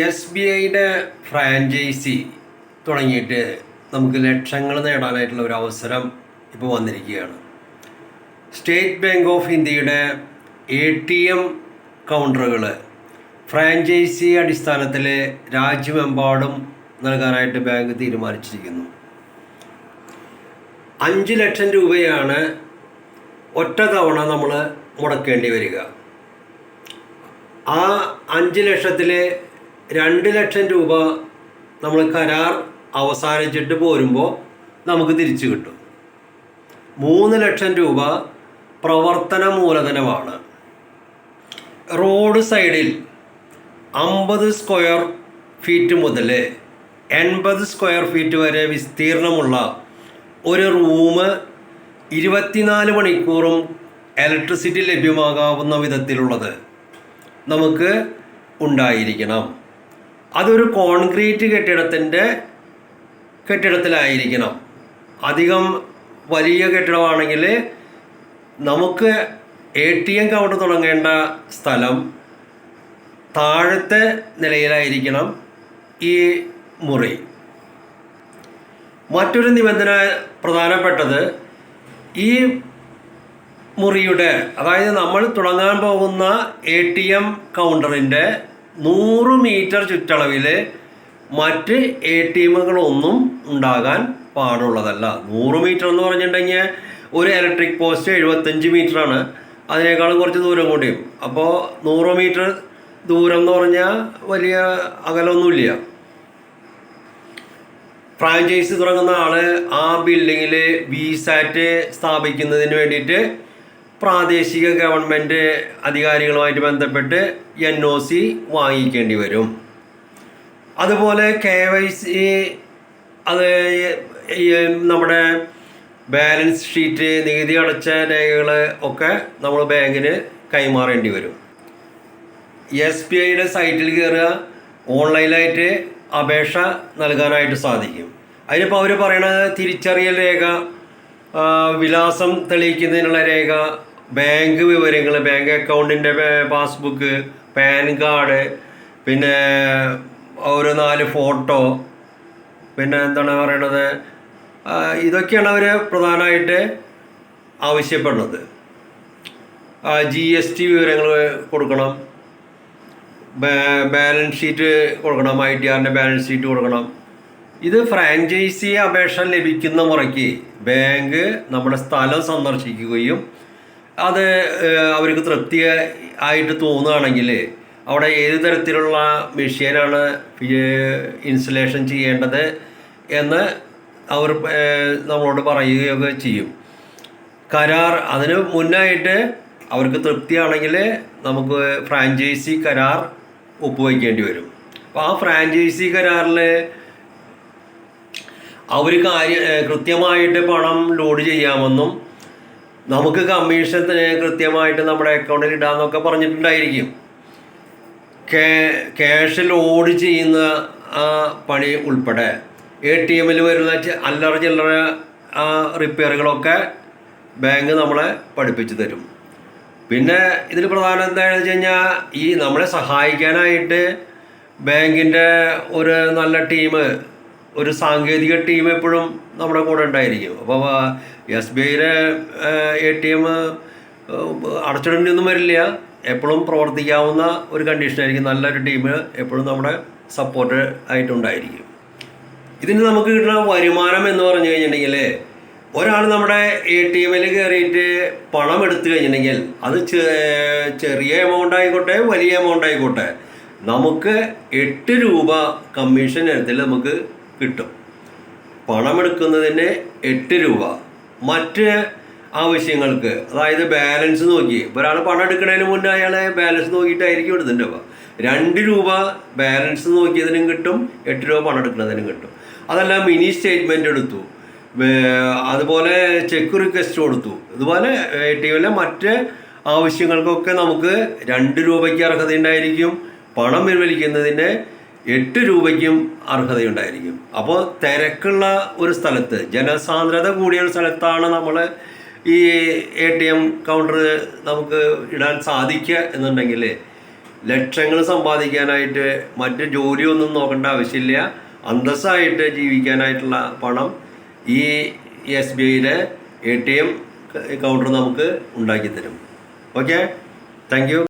S B ഐയുടെ franchise തുടങ്ങിയിട്ട് നമുക്ക് ലക്ഷങ്ങൾ നേടാനായിട്ടുള്ള ഒരു അവസരം ഇപ്പോൾ വന്നിരിക്കുകയാണ്. സ്റ്റേറ്റ് ബാങ്ക് ഓഫ് ഇന്ത്യയുടെ എ ടി എം കൗണ്ടറുകൾ ഫ്രാഞ്ചൈസി അടിസ്ഥാനത്തിൽ രാജ്യമെമ്പാടും നൽകാനായിട്ട് ബാങ്ക് തീരുമാനിച്ചിരിക്കുന്നു. അഞ്ച് ലക്ഷം രൂപയാണ് ഒറ്റ തവണ നമ്മൾ മുടക്കേണ്ടി വരിക. ആ അഞ്ച് ലക്ഷത്തിൽ രണ്ട് ലക്ഷം രൂപ നമ്മൾ കരാർ അവസാനിച്ചിട്ട് പോരുമ്പോൾ നമുക്ക് തിരിച്ചു കിട്ടും. മൂന്ന് ലക്ഷം രൂപ പ്രവർത്തന മൂലധനമാണ്. റോഡ് സൈഡിൽ അമ്പത് സ്ക്വയർ ഫീറ്റ് മുതൽ എൺപത് സ്ക്വയർ ഫീറ്റ് വരെ വിസ്തീർണമുള്ള ഒരു റൂം ഇരുപത്തിനാല് മണിക്കൂറും ഇലക്ട്രിസിറ്റി ലഭ്യമാകാവുന്ന വിധത്തിലുള്ളത് നമുക്ക് ഉണ്ടായിരിക്കണം. അതൊരു കോൺക്രീറ്റ് കെട്ടിടത്തിന്റെ കെട്ടിടത്തിലായിരിക്കണം. അധികം വലിയ കെട്ടിടമാണെങ്കിൽ നമുക്ക് എ ടി എം കൗണ്ടർ തുടങ്ങേണ്ട സ്ഥലം താഴത്തെ നിലയിലായിരിക്കണം ഈ മുറി. മറ്റൊരു നിബന്ധന പ്രധാനപ്പെട്ടത് ഈ മുറിയുടെ അതായത് നമ്മൾ തുടങ്ങാൻ പോകുന്ന എ ടി എം കൗണ്ടറിന്റെ നൂറ് മീറ്റർ ചുറ്റളവിൽ മറ്റ് എ ടി എമ്മുകളൊന്നും ഉണ്ടാകാൻ പാടുള്ളതല്ല. നൂറ് മീറ്റർ എന്ന് പറഞ്ഞിട്ടുണ്ടെങ്കിൽ ഒരു ഇലക്ട്രിക് പോസ്റ്റ് എഴുപത്തഞ്ച് മീറ്ററാണ് അതിനേക്കാളും കുറച്ച് ദൂരം കൂടിയും. അപ്പോൾ നൂറ് മീറ്റർ ദൂരം എന്ന് പറഞ്ഞാൽ വലിയ അകലമൊന്നുമില്ല ഫ്രാഞ്ചൈസി തുടങ്ങുന്ന ആൾ ആ ബിൽഡിങ്ങിൽ വി സാറ്റ് സ്ഥാപിക്കുന്നതിന് വേണ്ടിയിട്ട് പ്രാദേശിക ഗവൺമെന്റ് അധികാരികളുമായിട്ട് ബന്ധപ്പെട്ട് എൻ ഒ സി വാങ്ങിക്കേണ്ടി വരും. അതുപോലെ കെ വൈ സി അത് നമ്മുടെ ബാലൻസ് ഷീറ്റ് നികുതി അടച്ച രേഖകൾ ഒക്കെ നമ്മൾ ബാങ്കിന് കൈമാറേണ്ടി വരും. എസ് ബി ഐയുടെ സൈറ്റിൽ കയറുക ഓൺലൈനായിട്ട് അപേക്ഷ നൽകാനായിട്ട് സാധിക്കും. അതിനിപ്പോൾ അവർ പറയണത് തിരിച്ചറിയൽ രേഖ വിലാസം തെളിയിക്കുന്നതിനുള്ള രേഖ ബാങ്ക് വിവരങ്ങൾ ബാങ്ക് അക്കൗണ്ടിന്റെ പാസ്ബുക്ക് പാൻ കാർഡ് പിന്നെ ഒരു നാല് ഫോട്ടോ പിന്നെ എന്താണ് പറയണത്? ഇതൊക്കെയാണ് അവർ പ്രധാനമായിട്ട് ആവശ്യപ്പെടുന്നത്. ജി എസ് ടി വിവരങ്ങൾ കൊടുക്കണം. ബാലൻസ് ഷീറ്റ് കൊടുക്കണം ഐ ടി ആറിന്റെ ബാലൻസ് ഷീറ്റ് കൊടുക്കണം. ഇത് ഫ്രാഞ്ചൈസി അപേക്ഷ ലഭിക്കുന്ന മുറയ്ക്ക് ബാങ്ക് നമ്മുടെ സ്ഥലം സന്ദർശിക്കുകയും അത് അവർക്ക് തൃപ്തി ആയിട്ട് തോന്നുകയാണെങ്കിൽ അവിടെ ഏത് തരത്തിലുള്ള മെഷീനാണ് ഇൻസ്റ്റലേഷൻ ചെയ്യേണ്ടത് എന്ന് അവർ നമ്മളോട് പറയുകയൊക്കെ ചെയ്യും. കരാർ അതിന് മുന്നായിട്ട് അവർക്ക് തൃപ്തിയാണെങ്കിൽ നമുക്ക് ഫ്രാഞ്ചൈസി കരാർ ഒപ്പുവയ്ക്കേണ്ടി വരും. അപ്പോൾ ആ ഫ്രാഞ്ചൈസി കരാറിൽ അവർ കാര്യ കൃത്യമായിട്ട് പണം ലോഡ് ചെയ്യാമെന്നും നമുക്ക് കമ്മീഷന് കൃത്യമായിട്ട് നമ്മുടെ അക്കൗണ്ടിൽ ഇടാമെന്നൊക്കെ പറഞ്ഞിട്ടുണ്ടായിരിക്കും. ക്യാ- ക്യാഷ് ലോഡ് ചെയ്യുന്ന ആ പണി ഉൾപ്പെടെ എ ടി എമ്മിൽ വരുന്ന അല്ലറ ചില്ലറ റിപ്പയറുകളൊക്കെ ബാങ്ക് നമ്മളെ പഠിപ്പിച്ചു തരും. പിന്നെ ഇതിൽ പ്രധാനം എന്താണെന്ന് വെച്ച് കഴിഞ്ഞാൽ ഈ നമ്മളെ സഹായിക്കാനായിട്ട് ബാങ്കിന്റെ ഒരു നല്ല ടീം ഒരു സാങ്കേതിക ടീം എപ്പോഴും നമ്മുടെ കൂടെ ഉണ്ടായിരിക്കും. അപ്പോൾ എസ് ബി ഐയിലെ എ ടി എം അടച്ചിടേണ്ടിയൊന്നും വരില്ല. എപ്പോഴും പ്രവർത്തിക്കാവുന്ന ഒരു കണ്ടീഷനായിരിക്കും നല്ലൊരു ടീം എപ്പോഴും നമ്മുടെ സപ്പോർട്ട് ആയിട്ടുണ്ടായിരിക്കും. ഇതിന് നമുക്ക് കിട്ടുന്ന വരുമാനം എന്ന് പറഞ്ഞു കഴിഞ്ഞിട്ടുണ്ടെങ്കിൽ ഒരാൾ നമ്മുടെ എ ടി എമ്മിൽ കയറിയിട്ട് പണം എടുത്തു കഴിഞ്ഞിട്ടുണ്ടെങ്കിൽ അത് ചെറിയ എമൗണ്ട് ആയിക്കോട്ടെ വലിയ എമൗണ്ട് ആയിക്കോട്ടെ നമുക്ക് എട്ട് രൂപ കമ്മീഷൻ ഇനത്തിൽ നമുക്ക് കിട്ടും. പണമെടുക്കുന്നതിന് എട്ട് രൂപ. മറ്റ് ആവശ്യങ്ങൾക്ക് അതായത് ബാലൻസ് നോക്കി. ഒരാൾ പണം എടുക്കുന്നതിന് മുന്നേ അയാളെ ബാലൻസ് നോക്കിയിട്ടായിരിക്കും എടുത്തിട്ടുണ്ടാവുക രണ്ട് രൂപ ബാലൻസ് നോക്കിയതിനും കിട്ടും എട്ട് രൂപ പണം എടുക്കുന്നതിനും കിട്ടും. അതല്ല മിനി സ്റ്റേറ്റ്മെന്റ് എടുത്തു. അതുപോലെ ചെക്ക് റിക്വസ്റ്റ് കൊടുത്തു. ഇതുപോലെ എ ടി എമ്മിലെ മറ്റ് ആവശ്യങ്ങൾക്കൊക്കെ നമുക്ക് രണ്ട് രൂപയ്ക്ക് അർഹതയുണ്ടായിരിക്കും. പണം പിൻവലിക്കുന്നതിന് എട്ട് രൂപയ്ക്കും അർഹതയുണ്ടായിരിക്കും. അപ്പോൾ തിരക്കുള്ള ഒരു സ്ഥലത്ത് ജനസാന്ദ്രത കൂടിയ ഒരു സ്ഥലത്താണ് നമ്മൾ ഈ എ ടി എം കൗണ്ടർ നമുക്ക് ഇടാൻ സാധിക്കുക എന്നുണ്ടെങ്കിൽ ലക്ഷങ്ങൾ സമ്പാദിക്കാനായിട്ട് മറ്റ് ജോലിയൊന്നും നോക്കേണ്ട ആവശ്യമില്ല. അന്തസ്സായിട്ട് ജീവിക്കാനായിട്ടുള്ള പണം ഈ എസ് ബി ഐയിലെ എ ടി എം കൗണ്ടർ നമുക്ക് ഉണ്ടാക്കി തരും ഓക്കെ താങ്ക് യു